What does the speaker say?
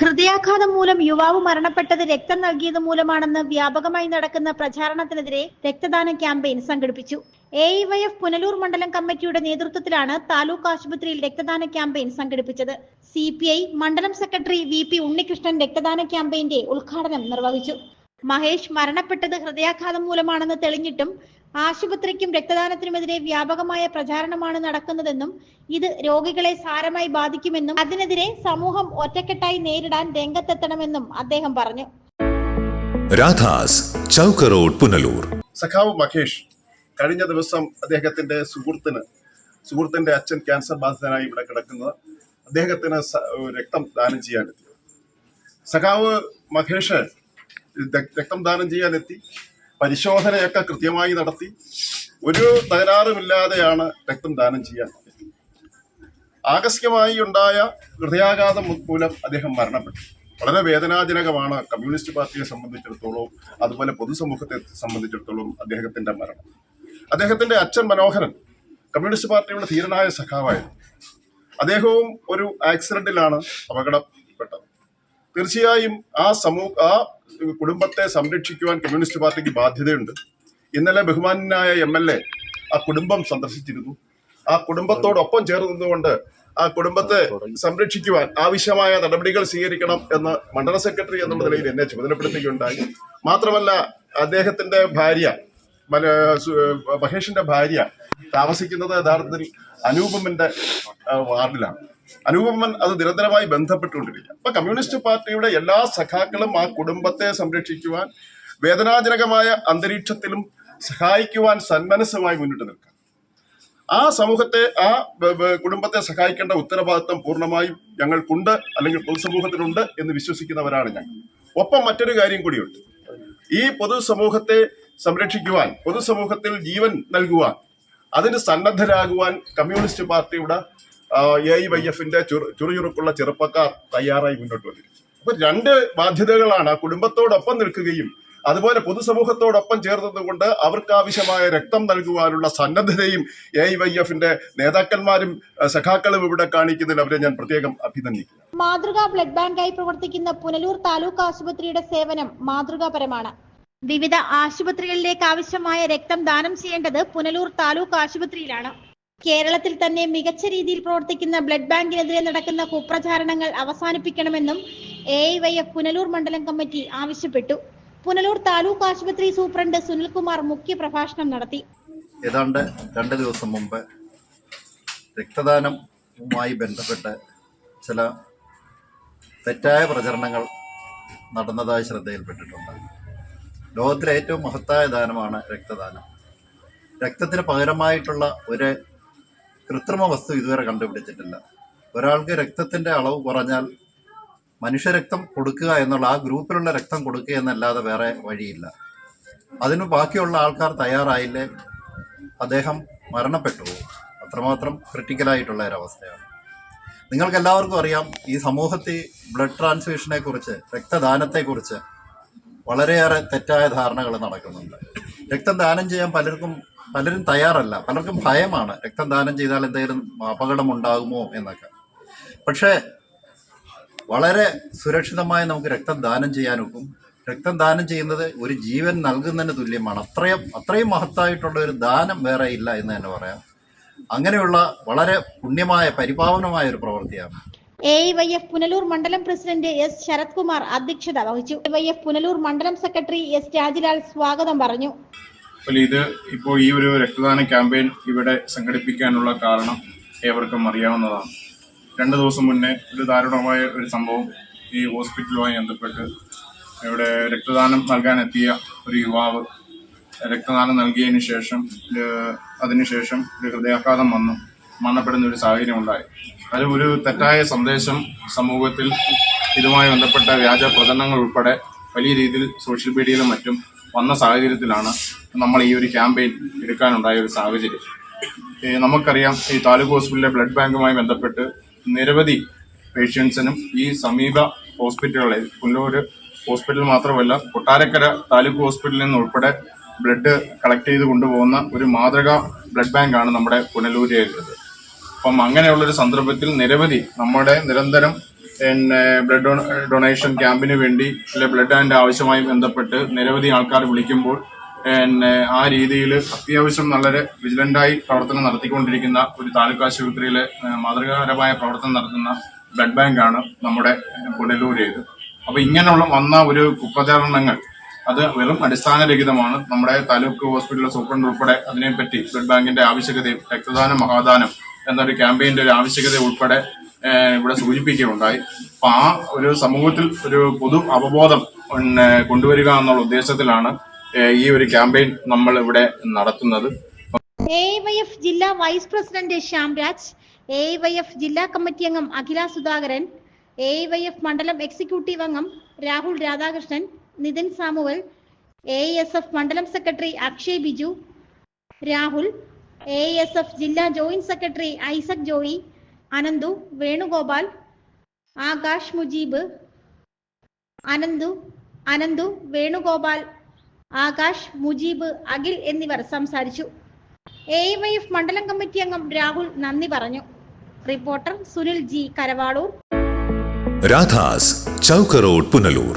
ഹൃദയാഘാതം മൂലം യുവാവ് മരണപ്പെട്ടത് രക്തം നൽകിയത് മൂലമാണെന്ന് വ്യാപകമായി നടക്കുന്ന പ്രചാരണത്തിനെതിരെ രക്തദാന ക്യാമ്പയിൻ സംഘടിപ്പിച്ചു. എ വൈ എഫ് പുനലൂർ മണ്ഡലം കമ്മിറ്റിയുടെ നേതൃത്വത്തിലാണ് താലൂക്ക് ആശുപത്രിയിൽ രക്തദാന ക്യാമ്പയിൻ സംഘടിപ്പിച്ചത്. സി മണ്ഡലം സെക്രട്ടറി വി പി ഉണ്ണികൃഷ്ണൻ രക്തദാന ക്യാമ്പയിന്റെ ഉദ്ഘാടനം നിർവഹിച്ചു. മഹേഷ് മരണപ്പെട്ടത് ഹൃദയാഘാതം മൂലമാണെന്ന് തെളിഞ്ഞിട്ടും ആശുപത്രിക്കും രക്തദാനത്തിനുമെതിരെ വ്യാപകമായ പ്രചാരണമാണ് നടക്കുന്നതെന്നും ഇത് രോഗികളെ സാരമായി ബാധിക്കുമെന്നും അതിനെതിരെ സമൂഹം ഒറ്റക്കെട്ടായി നേരിടാൻ രംഗത്തെത്തണമെന്നും അദ്ദേഹം പറഞ്ഞു. രാധാസ് ചൗക്ക് റോഡ് പുനലൂർ. സഖാവ് മഹേഷ് കഴിഞ്ഞ ദിവസം അദ്ദേഹത്തിന്റെ സുഹൃത്തിന് സുഹൃത്തിന്റെ അച്ഛൻ ക്യാൻസർ ബാധിതനായി ഇവിടെ കിടക്കുന്നത് അദ്ദേഹത്തിന് രക്തം ദാനം ചെയ്യാനെത്തി സഖാവ് മഹേഷ് രക്തം ദാനം ചെയ്യാനെത്തി പരിശോധനയൊക്കെ കൃത്യമായി നടത്തി ഒരു തകരാറുമില്ലാതെയാണ് രക്തം ദാനം ചെയ്യാൻ. ആകസ്മികമായി ഉണ്ടായ ഹൃദയാഘാതം മൂലം അദ്ദേഹം മരണപ്പെട്ടു. വളരെ വേദനാജനകമാണ് കമ്മ്യൂണിസ്റ്റ് പാർട്ടിയെ സംബന്ധിച്ചിടത്തോളം അതുപോലെ പൊതുസമൂഹത്തെ സംബന്ധിച്ചിടത്തോളം അദ്ദേഹത്തിന്റെ മരണം. അദ്ദേഹത്തിന്റെ അച്ഛൻ മനോഹരൻ കമ്മ്യൂണിസ്റ്റ് പാർട്ടിയുടെ ധീരനായ സഖാവായിരുന്നു. അദ്ദേഹവും ഒരു ആക്സിഡന്റിലാണ് അപകടപ്പെട്ടത് തീർച്ചയായും ആ സമൂഹ ആ കുടുംബത്തെ സംരക്ഷിക്കുവാൻ കമ്മ്യൂണിസ്റ്റ് പാർട്ടിക്ക് ബാധ്യതയുണ്ട്. ഇന്നലെ ബഹുമാനായ എം എൽ എ ആ കുടുംബം സന്ദർശിച്ചിരുന്നു. ആ കുടുംബത്തോടൊപ്പം ചേർന്ന് നിന്നുകൊണ്ട് ആ കുടുംബത്തെ സംരക്ഷിക്കുവാൻ ആവശ്യമായ നടപടികൾ സ്വീകരിക്കണം എന്ന് മണ്ഡല സെക്രട്ടറി എന്നുള്ള നിലയിൽ എന്നെ ചുമതലപ്പെടുത്തുകയുണ്ടായി. മാത്രമല്ല അദ്ദേഹത്തിന്റെ ഭാര്യ മഹേഷിന്റെ ഭാര്യ താമസിക്കുന്നത് യഥാർത്ഥത്തിൽ അനൂപമന്റെ വാർഡിലാണ്. അനൂപമൻ അത് നിരന്തരമായി ബന്ധപ്പെട്ടുകൊണ്ടിരിക്കുക. അപ്പൊ കമ്മ്യൂണിസ്റ്റ് പാർട്ടിയുടെ എല്ലാ സഖാക്കളും ആ കുടുംബത്തെ സംരക്ഷിക്കുവാൻ വേദനാജനകമായ അന്തരീക്ഷത്തിലും സഹായിക്കുവാൻ സന്മനസ്സുമായി മുന്നിട്ട് നിൽക്കുക. ആ സമൂഹത്തെ ആ കുടുംബത്തെ സഹായിക്കേണ്ട ഉത്തരവാദിത്വം പൂർണമായും ഞങ്ങൾക്കുണ്ട് അല്ലെങ്കിൽ പൊതുസമൂഹത്തിനുണ്ട് എന്ന് വിശ്വസിക്കുന്നവരാണ് ഞങ്ങൾ. ഒപ്പം മറ്റൊരു കാര്യം കൂടിയുണ്ട്. ഈ പൊതുസമൂഹത്തെ സംരക്ഷിക്കുവാൻ പൊതുസമൂഹത്തിൽ ജീവൻ നൽകുവാൻ അതിന് സന്നദ്ധരാകുവാൻ കമ്മ്യൂണിസ്റ്റ് പാർട്ടിയുടെ എ ഐ വൈ എഫിന്റെ ചുറുചുറുക്കുള്ള ചെറുപ്പക്കാർ തയ്യാറായി മുന്നോട്ട് വന്നിരിക്കും അപ്പൊ രണ്ട് ബാധ്യതകളാണ് കുടുംബത്തോടൊപ്പം നിൽക്കുകയും അതുപോലെ പൊതുസമൂഹത്തോടൊപ്പം ചേർന്നതുകൊണ്ട് അവർക്ക് ആവശ്യമായ രക്തം നൽകുവാനുള്ള സന്നദ്ധതയും എ ഐ വൈ എഫിന്റെ നേതാക്കന്മാരും സഖാക്കളും ഇവിടെ കാണിക്കുന്നതിൽ അവരെ ഞാൻ പ്രത്യേകം അഭിനന്ദിക്കുന്നു. മാതൃകാ ബ്ലഡ് ബാങ്കായി പ്രവർത്തിക്കുന്ന പുനലൂർ താലൂക്ക് ആശുപത്രിയുടെ സേവനം മാതൃകാപരമാണ്. വിവിധ ആശുപത്രികളിലേക്ക് ആവശ്യമായ രക്തം ദാനം ചെയ്യേണ്ടത് പുനലൂർ താലൂക്ക് ആശുപത്രിയിലാണ്. കേരളത്തിൽ തന്നെ മികച്ച രീതിയിൽ പ്രവർത്തിക്കുന്ന ബ്ലഡ് ബാങ്കിനെതിരെ നടക്കുന്ന കുപ്രചാരണങ്ങൾ അവസാനിപ്പിക്കണമെന്നും എ വൈ എഫ് പുനലൂർ മണ്ഡലം കമ്മിറ്റി ആവശ്യപ്പെട്ടു. പുനലൂർ താലൂക്ക് ആശുപത്രി സൂപ്രണ്ട് സുനിൽകുമാർ മുഖ്യ പ്രഭാഷണം നടത്തി. ഏതാണ്ട് രണ്ട് ദിവസം മുമ്പ് രക്തദാനവുമായി ബന്ധപ്പെട്ട് ചില തെറ്റായ പ്രചരണങ്ങൾ നടന്നതായി ശ്രദ്ധയിൽപ്പെട്ടിട്ടുണ്ട്. ലോകത്തിലെ ഏറ്റവും മഹത്തായ ദാനമാണ് രക്തദാനം. രക്തത്തിന് പകരമായിട്ടുള്ള ഒരു കൃത്രിമ വസ്തു ഇതുവരെ കണ്ടുപിടിച്ചിട്ടില്ല. ഒരാൾക്ക് രക്തത്തിന്റെ അളവ് കുറഞ്ഞാൽ മനുഷ്യരക്തം കൊടുക്കുക എന്നുള്ള ആ ഗ്രൂപ്പിലുള്ള രക്തം കൊടുക്കുക എന്നല്ലാതെ വേറെ വഴിയില്ല. അതിന് ബാക്കിയുള്ള ആൾക്കാർ തയ്യാറായില്ലേ? അദ്ദേഹം മരണപ്പെട്ടു. അത്രമാത്രം ക്രിട്ടിക്കലായിട്ടുള്ള ഒരവസ്ഥയാണ്. നിങ്ങൾക്ക് എല്ലാവർക്കും അറിയാം ഈ സമൂഹത്തിൽ ബ്ലഡ് ട്രാൻസ്ഫ്യൂഷനെ കുറിച്ച് രക്തദാനത്തെക്കുറിച്ച് വളരെയേറെ തെറ്റായ ധാരണകൾ നടക്കുന്നുണ്ട്. രക്തം ദാനം ചെയ്യാൻ പലർക്കും പലരും തയ്യാറല്ല. പലർക്കും ഭയമാണ് രക്തം ദാനം ചെയ്താൽ എന്തെങ്കിലും അപകടം ഉണ്ടാകുമോ എന്നൊക്കെ. പക്ഷേ വളരെ സുരക്ഷിതമായി നമുക്ക് രക്തം ദാനം ചെയ്യാനൊക്കും രക്തം ദാനം ചെയ്യുന്നത് ഒരു ജീവൻ നൽകുന്നതിന് തുല്യമാണ്. അത്രയും അത്രയും മഹത്തായിട്ടുള്ള ഒരു ദാനം വേറെ ഇല്ല എന്ന് തന്നെ പറയാം. അങ്ങനെയുള്ള വളരെ പുണ്യമായ പരിപാവനമായ ഒരു പ്രവൃത്തിയാണ്. എ വൈ എഫ് പുനലൂർ മണ്ഡലം പ്രസിഡന്റ് എസ് ശരത് കുമാർ അധ്യക്ഷത വഹിച്ചു. എ വൈ എഫ് പുനലൂർ മണ്ഡലം സെക്രട്ടറി എസ് രാജിലാൽ സ്വാഗതം പറഞ്ഞു. ഇത് ഇപ്പോൾ ഈ ഒരു രക്തദാന ക്യാമ്പയിൻ ഇവിടെ സംഘടിപ്പിക്കാനുള്ള കാരണം ഏവർക്കും അറിയാവുന്നതാണ്. രണ്ട് ദിവസം മുന്നേ ഒരു ദാരുണമായ ഒരു സംഭവം ഈ ഹോസ്പിറ്റലുമായി ബന്ധപ്പെട്ട് ഇവിടെ രക്തദാനം നൽകാനെത്തിയ ഒരു യുവാവ് രക്തദാനം നൽകിയതിന് ശേഷം അതിനുശേഷം ഒരു ഹൃദയാഘാതം വന്നു. മരണപ്പെടുന്ന ഒരു സാഹചര്യം ഉണ്ടായി. അത് ഒരു തെറ്റായ സന്ദേശം സമൂഹത്തിൽ ഇതുമായി ബന്ധപ്പെട്ട വ്യാജ പ്രചരണങ്ങൾ ഉൾപ്പെടെ വലിയ രീതിയിൽ സോഷ്യൽ മീഡിയയിലും മറ്റും വന്ന സാഹചര്യത്തിലാണ് നമ്മൾ ഈ ഒരു ക്യാമ്പയിൻ എടുക്കാനുണ്ടായ ഒരു സാഹചര്യം. നമുക്കറിയാം ഈ താലൂക്ക് ഹോസ്പിറ്റലിലെ ബ്ലഡ് ബാങ്കുമായി ബന്ധപ്പെട്ട് നിരവധി പേഷ്യൻസിനും ഈ സമീപ ഹോസ്പിറ്റലുകളിൽ പുല്ലൂർ ഹോസ്പിറ്റൽ മാത്രമല്ല കൊട്ടാരക്കര താലൂക്ക് ഹോസ്പിറ്റലിൽ നിന്ന് ഉൾപ്പെടെ ബ്ലഡ് കളക്ട് ചെയ്ത് കൊണ്ടുപോകുന്ന ഒരു മാതൃക ബ്ലഡ് ബാങ്കാണ് നമ്മുടെ പുനലൂരിലുള്ളത് അപ്പം അങ്ങനെയുള്ളൊരു സന്ദർഭത്തിൽ നിരവധി നമ്മുടെ നിരന്തരം പിന്നെ ബ്ലഡ് ഡൊണേഷൻ ക്യാമ്പിന് വേണ്ടി അല്ലെ ബ്ലഡ് ആൻഡ് ആവശ്യമായി ബന്ധപ്പെട്ട് നിരവധി ആൾക്കാർ വിളിക്കുമ്പോൾ പിന്നെ ആ രീതിയിൽ അത്യാവശ്യം വളരെ വിജിലന്റായി പ്രവർത്തനം നടത്തിക്കൊണ്ടിരിക്കുന്ന ഒരു താലൂക്ക് ആശുപത്രിയിലെ മാതൃകാപരമായ പ്രവർത്തനം നടത്തുന്ന ബ്ലഡ് ബാങ്കാണ് നമ്മുടെ പുനലൂരേത് അപ്പോൾ ഇങ്ങനെയുള്ള വന്ന ഒരു കുപ്രചാരണങ്ങൾ അത് വെറും അടിസ്ഥാനരഹിതമാണ്. നമ്മുടെ താലൂക്ക് ഹോസ്പിറ്റൽ സൂപ്രണ്ട് ഉൾപ്പെടെ അതിനെപ്പറ്റി ബ്ലഡ് ബാങ്കിന്റെ ആവശ്യകതയും രക്തദാനം മഹാദാനം എന്നൊരു ക്യാമ്പയിന്റെ ഒരു ആവശ്യകത ഉൾപ്പെടെ ഇവിടെ സൂചിപ്പിക്കുകയുണ്ടായി. അപ്പൊ ആ ഒരു സമൂഹത്തിൽ ഒരു പൊതു അവബോധം പിന്നെ കൊണ്ടുവരിക എന്നുള്ള ഉദ്ദേശത്തിലാണ് ഈ ഒരു ക്യാമ്പയിൻ നമ്മൾ ഇവിടെ നടത്തുന്നത്. എ വൈ എഫ് ജില്ലാ vice president Shyamraj A Y F ജില്ലാ കമ്മിറ്റി അംഗം Akhila Sudhakaran A Y F മണ്ഡലം എക്സിക്യൂട്ടീവ് അംഗം Rahul Radhakrishnan Nithin Samuel A S F മണ്ഡലം secretary Akshay Biju Rahul A S F ജില്ലാ ജോയിന്റ് സെക്രട്ടറി ഐസക് ജോയി അനന്തു വേണുഗോപാൽ ആകാശ് മുജീബ് അനന്തു അനന്തു വേണുഗോപാൽ ആകാശ് മുജീബ് അഖിൽ എന്നിവർ സംസാരിച്ചു. A Y F മണ്ഡലം committee അംഗം രാഹുൽ നന്ദി പറഞ്ഞു. Reporter Sunil G Karavaloor. Radhas Chowka road Punalur.